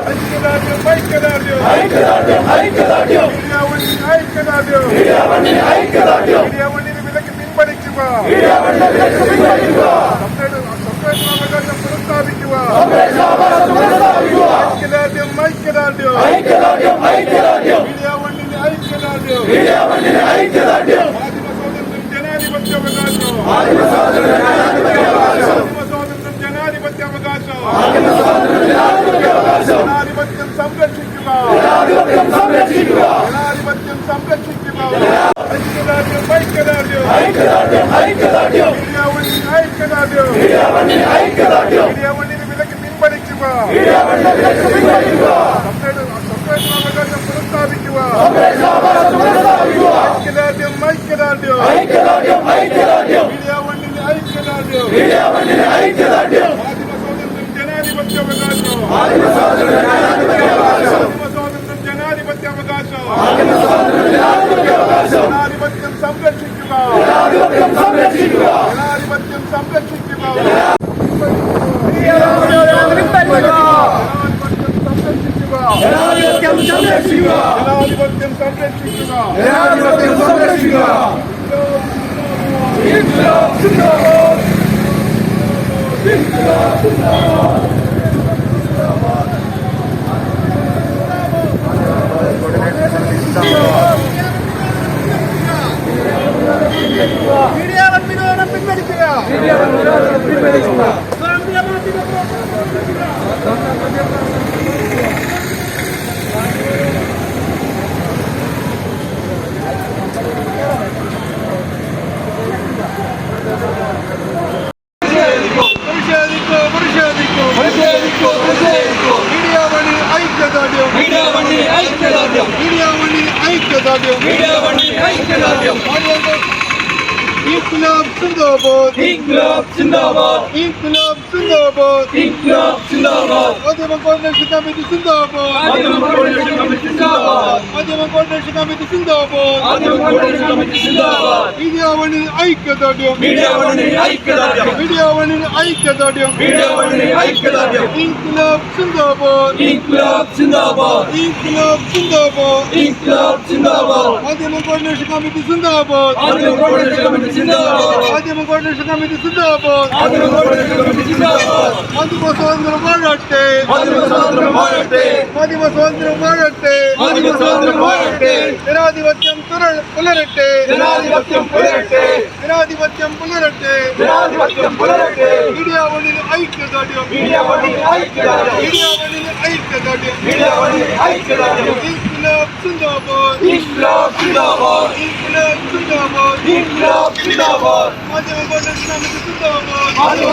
I can't do it. I can't do it. I can't do it. I can't do it. I can't do it. I can't do it. I can't do it. I can't do it. I can't do it. I can't do it. I can't do it. I can't do it. I can't do it. I can't do it. പുനഃസ്ഥാപിക്കുക സംരക്ഷണാവകാശം പുനഃസ്ഥാപിക്കുക. ഐക്യദാർഢ്യം ഐക്യദാർഢ്യം. ഐക്യദാർഢ്യം ഐക്യദാർഢ്യം. സംരക്ഷിക്കുക ജനാധിപത്യം സംരക്ഷിക്കുക ജനാധിപത്യം സംരക്ഷിക്കുക ജനാധിപത്യം സംരക്ഷിക്കുക ജനാധിപത്യം സംരക്ഷിക്കുക ജനാധിപത്യം സംരക്ഷിക്കുക ഇൻക്ലാബ് സിന്ദാബാദ് ഇൻക്ലാബ് സിന്ദാബാദ് மீடியாவணி ஐக்கியதார்டியம் மீடியாவணி ஐக்கியதார்டியம் மீடியாவணி ஐக்கியதார்டியம் İnkılap Zindabad İnkılap Zindabad İnkılap Zindabad. İnkılap zindabad. Madhyama Coordination Committee zindabad. Madhyama Coordination Committee zindabad. Madhyama Coordination Committee zindabad. Madhyama Coordination Committee zindabad. ಮೀಡಿಯಾವನ್ನು ಐಕ್ಯದಾಡ್ಯೋ ಮೀಡಿಯಾವನ್ನು ಐಕ್ಯದಾಡ್ಯೋ ಮೀಡಿಯಾವನ್ನು ಐಕ್ಯದಾಡ್ಯೋ ಮೀಡಿಯಾವನ್ನು ಐಕ್ಯದಾಡ್ಯೋ ಇನ್ಕ್ಲಾಬ್ ಜಿಂದಾಬಾದ್ ಇನ್ಕ್ಲಾಬ್ ಜಿಂದಾಬಾದ್ ಇನ್ಕ್ಲಾಬ್ ಜಿಂದಾಬಾದ್ ಇನ್ಕ್ಲಾಬ್ ಜಿಂದಾಬಾದ್ ಮಾಧ್ಯಮ ಕೋಆರ್ಡಿನೇಷನ್ ಕಮಿಟಿ ಜಿಂದಾಬಾದ್ ಮಾಧ್ಯಮ ಕೋಆರ್ಡಿನೇಷನ್ ಕಮಿಟಿ ಜಿಂದಾಬಾದ್ ಮಾಧ್ಯಮ ಕೋಆರ್ಡಿನೇಷನ್ ಕಮಿಟಿ ಜಿಂದಾಬಾದ್ ಮಾಧ್ಯಮ ಕೋಆರ್ಡಿನೇಷನ್ ಕಮಿಟಿ മാധ്യമ സ്വാതന്ത്ര്യം വാഴട്ടെ മാധ്യമ സ്വാതന്ത്ര്യം വാഴട്ടെ മാധ്യമ സ്വാതന്ത്ര്യം വാഴട്ടെ മാധ്യമ സ്വാതന്ത്ര്യം വാഴട്ടെ ജനാധിപത്യം പുലരട്ടെ. ജനാധിപത്യം പുലരട്ടെ ജനാധിപത്യം പുലരട്ടെ ജനാധിപത്യം പുലരട്ടെ മീഡിയ വണ്ണിൽ ഐക്യദാർഢ്യം മീഡിയ വണ്ണിന് ഐക്യദാർഢ്യം മീഡിയ വണ്ണിൽ ഐക്യദാർഢ്യം മീഡിയ വണ്ണിന് ഐക്യദാർഢ്യം ഇൻക്ലാബ് സിന്ദാബാദ് ഇൻക്ലാബ് സിന്ദാബാദ് ഇൻക്ലാബ് സിന്ദാബാദ് ഇൻക്ലാബ് സിന്ദാബാദ് മാധ്യമ കോർഡിനേഷൻ സിന്ദാബാദ് മാധ്യമ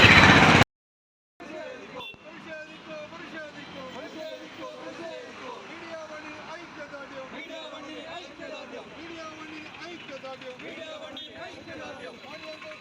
ഐക്യദാർഢ്യം.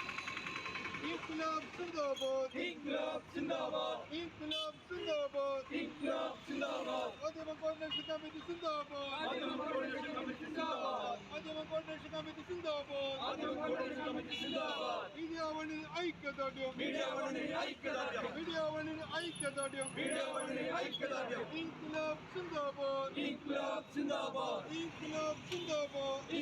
ഇൻക്ലാബ് സിന്ദാബാദ് ഇൻക്ലാബ് സിന്ദാബാദ് ഇൻക്ലാബ് സിന്ദാബാദ് ഇൻക്ലാബ് സിന്ദാബാദ് മാധ്യമ കോർഡിനേഷൻ കമ്മിറ്റി സിന്ദാബാദ് മാധ്യമ കോർഡിനേഷൻ കമ്മിറ്റി സിന്ദാബാദ് മാധ്യമ കോർഡിനേഷൻ കമ്മിറ്റി സിന്ദാബാദ് മാധ്യമ കോർഡിനേഷൻ കമ്മിറ്റി സിന്ദാബാദ് മീഡിയ വണ്ണിൽ ഐക്യദാർഢ്യം മീഡിയ വണ്ണിന് ഐക്യദാർഢ്യം മീഡിയ വണ്ണിൽ ഐക്യദാർഢ്യം മീഡിയ വണ്ണിന് ഐക്യദാർഢ്യം ഇൻക്ലാബ് സിന്ദാബാദ് ഇൻക്ലാബ് സിന്ദാബാദ് ഇൻക്ലാബ് സിന്ദാബാദ്